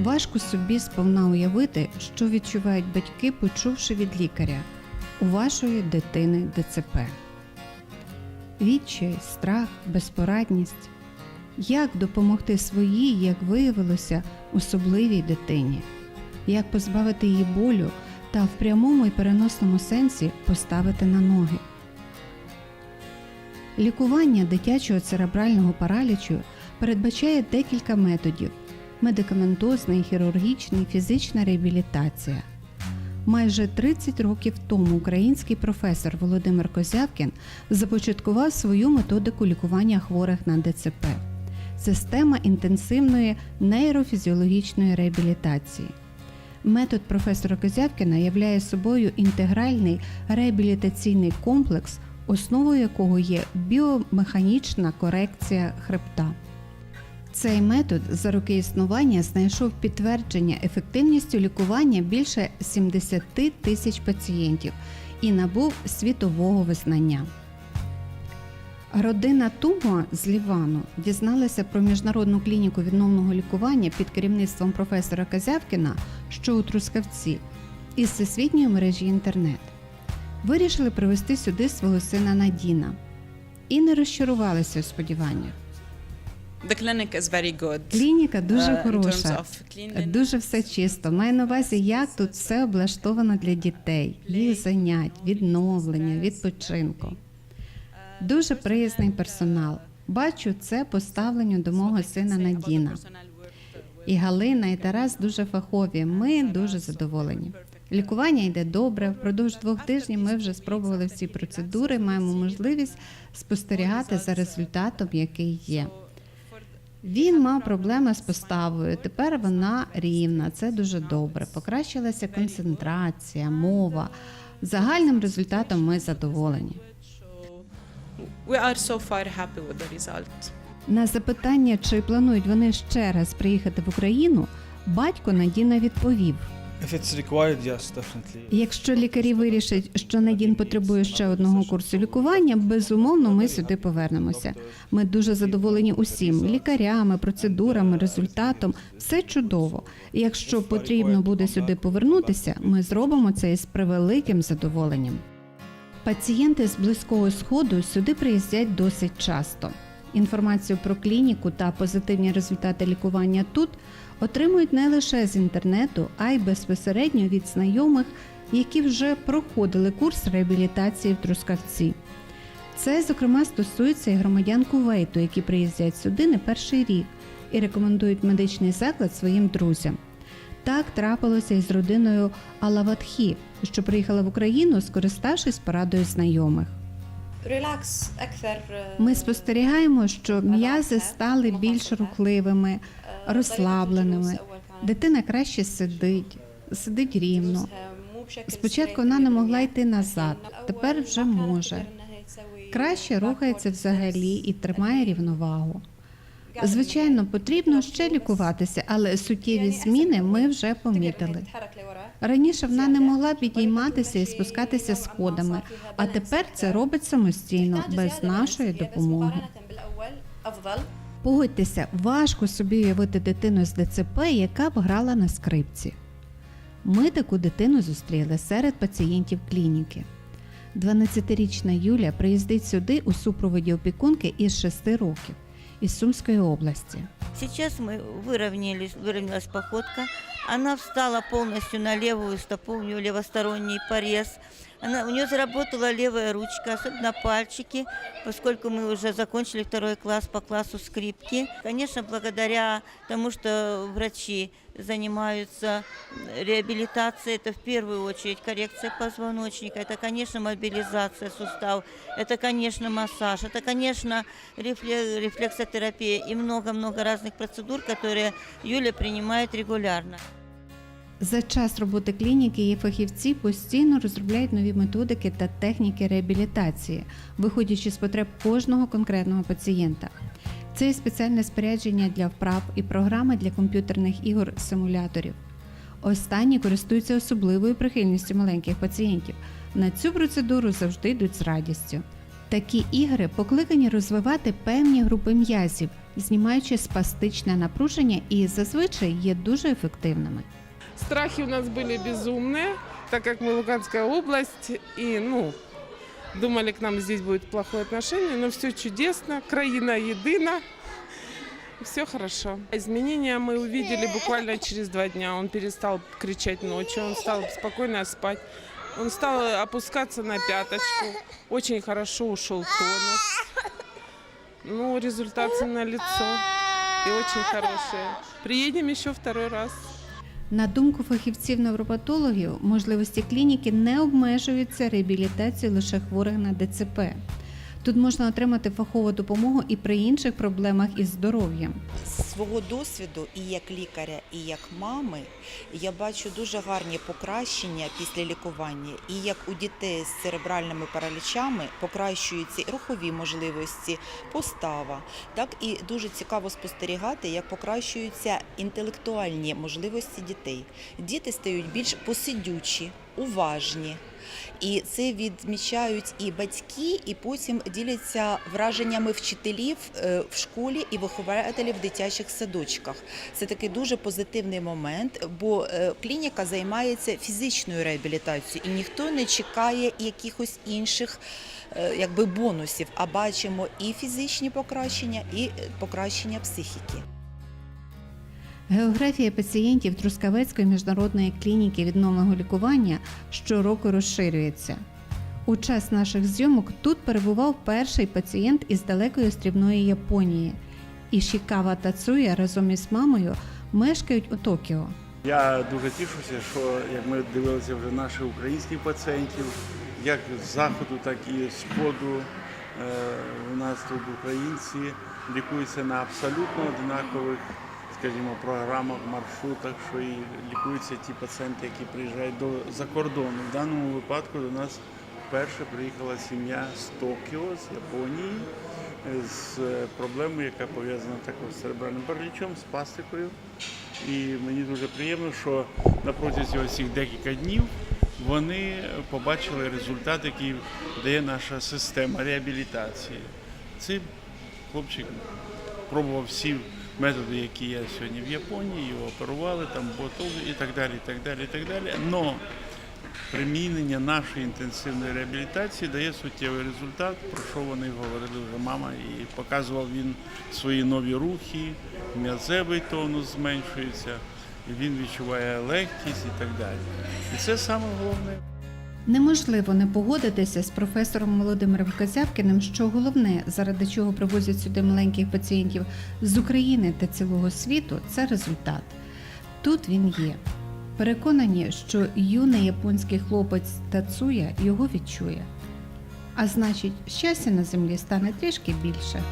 Важко собі сповна уявити, що відчувають батьки, почувши від лікаря у вашої дитини ДЦП. Відчай, страх, безпорадність. Як допомогти своїй, як виявилося, особливій дитині? Як позбавити її болю та в прямому і переносному сенсі поставити на ноги? Лікування дитячого церебрального паралічу передбачає декілька методів: медикаментозний, хірургічний, фізична реабілітація. Майже 30 років тому український професор Володимир Козявкін започаткував свою методику лікування хворих на ДЦП система інтенсивної нейрофізіологічної реабілітації. Метод професора Козявкіна являє собою інтегральний реабілітаційний комплекс, основою якого є біомеханічна корекція хребта. Цей метод за роки існування знайшов підтвердження ефективністю лікування більше 70 тисяч пацієнтів і набув світового визнання. Родина Тумо з Лівану дізналася про міжнародну клініку відновного лікування під керівництвом професора Казявкіна, що у Трускавці, із всесвітньої мережі інтернет. Вирішили привезти сюди свого сина Надіна і не розчарувалися у сподіваннях. The clinic is very good. Клініка дуже Uh, хороша, дуже все чисто. Маю на увазі, як тут все облаштовано для дітей, їх занять, відновлення, відпочинку. Дуже приязний персонал. Бачу це по ставленню до мого сина Надіна. І Галина, і Тарас дуже фахові. Ми дуже задоволені. Лікування йде добре. Впродовж двох тижнів ми вже спробували всі процедури. Маємо можливість спостерігати за результатом, який є. Він мав проблеми з поставою. Тепер вона рівна. Це дуже добре. Покращилася концентрація, мова. Загальним результатом ми задоволені. We are so far happy with the result. На запитання, чи планують вони ще раз приїхати в Україну, батько Надіна відповів: yes, якщо лікарі вирішать, що Надін потребує ще одного курсу лікування, безумовно, ми сюди повернемося. Ми дуже задоволені усім лікарями, процедурами, результатом. Все чудово. Якщо потрібно буде сюди повернутися, ми зробимо це із превеликим задоволенням. Пацієнти з близького сходу сюди приїздять досить часто. Інформацію про клініку та позитивні результати лікування тут отримують не лише з інтернету, а й безпосередньо від знайомих, які вже проходили курс реабілітації в Трускавці. Це, зокрема, стосується і громадян Кувейту, які приїздять сюди не перший рік і рекомендують медичний заклад своїм друзям. Так трапилося і з родиною Алаватхі, що приїхала в Україну, скориставшись порадою знайомих. Ми спостерігаємо, що м'язи стали більш рухливими, розслабленими. Дитина краще сидить, сидить рівно. Спочатку вона не могла йти назад, тепер вже може. Краще рухається взагалі і тримає рівновагу. Звичайно, потрібно ще лікуватися, але суттєві зміни ми вже помітили. Раніше вона не могла підійматися і спускатися сходами, а тепер це робить самостійно, без нашої допомоги. Погодьтеся, важко собі уявити дитину з ДЦП, яка б грала на скрипці. Ми таку дитину зустріли серед пацієнтів клініки. 12-річна Юля приїздить сюди у супроводі опікунки із 6 років із Сумської області. Сейчас мы выровнялись, выровнялась походка. Она встала полностью на левую стопу, у нее левосторонний порез. Она, у нее заработала левая ручка, особенно пальчики, поскольку мы уже закончили второй класс по классу скрипки. Конечно, благодаря тому, что врачи занимаются реабилитацией, это в первую очередь коррекция позвоночника, это, конечно, мобилизация суставов, это, конечно, массаж, это, конечно, рефле- рефлексотерапия и много-много разных процедур, которые Юля принимает регулярно. За час роботи клініки її фахівці постійно розробляють нові методики та техніки реабілітації, виходячи з потреб кожного конкретного пацієнта. Це і спеціальне спорядження для вправ і програми для комп'ютерних ігор симуляторів. Останні користуються особливою прихильністю маленьких пацієнтів. На цю процедуру завжди йдуть з радістю. Такі ігри покликані розвивати певні групи м'язів, знімаючи спастичне напруження і зазвичай є дуже ефективними. Страхи у нас были безумные, так как мы Луганская область, и, ну, думали, к нам здесь будет плохое отношение, но все чудесно, краина едина, все хорошо. Изменения мы увидели буквально через два дня. Он перестал кричать ночью, он стал спокойно спать, он стал опускаться на пяточку, очень хорошо ушел тонус. Ну, результаты на лицо и очень хорошие. Приедем еще второй раз. На думку фахівців-невропатологів, можливості клініки не обмежуються реабілітацією лише хворих на ДЦП. Тут можна отримати фахову допомогу і при інших проблемах із здоров'ям. З свого досвіду і як лікаря, і як мами я бачу дуже гарні покращення після лікування. І як у дітей з церебральними паралічами покращуються рухові можливості, постава. Так і дуже цікаво спостерігати, як покращуються інтелектуальні можливості дітей. Діти стають більш посидючі, уважні. І це відмічають і батьки, і потім діляться враженнями вчителів е, в школі і вихователів в дитячих садочках. Це такий дуже позитивний момент, бо е, клініка займається фізичною реабілітацією, і ніхто не чекає якихось інших е, якби бонусів. А бачимо і фізичні покращення, і покращення психіки. Географія пацієнтів Трускавецької міжнародної клініки відновленого лікування щороку розширюється. У час наших зйомок тут перебував перший пацієнт із далекої острівної Японії. Ішікава Тацуя разом із мамою мешкають у Токіо. Я дуже тішуся, що як ми дивилися вже наших українських пацієнтів, як з заходу, так і з сходу. е, У нас тут українці лікуються на абсолютно однакових, скажімо, програмах, маршрутах, що і лікуються ті пацієнти, які приїжджають до за кордону. В даному випадку до нас вперше приїхала сім'я з Токіо, з Японії, е, з проблемою, яка пов'язана також з церебральним паралічом, з пластикою. І мені дуже приємно, що на протязі цих декілька днів вони побачили результат, який дає наша система реабілітації. Цей хлопчик пробував всі методи, які є сьогодні в Японії, його оперували, там ботол і так далі, і так далі, і так далі. Но примінення нашої інтенсивної реабілітації дає суттєвий результат, про що вони говорили вже мама, і показував він свої нові рухи, м'язевий тонус зменшується, і він відчуває легкість і так далі. І це саме головне. Неможливо не погодитися з професором Володимиром Козявкіним, що головне, заради чого привозять сюди маленьких пацієнтів з України та цілого світу, це результат. Тут він є. Переконані, що юний японський хлопець Тацуя його відчує. А значить, щастя на землі стане трішки більше.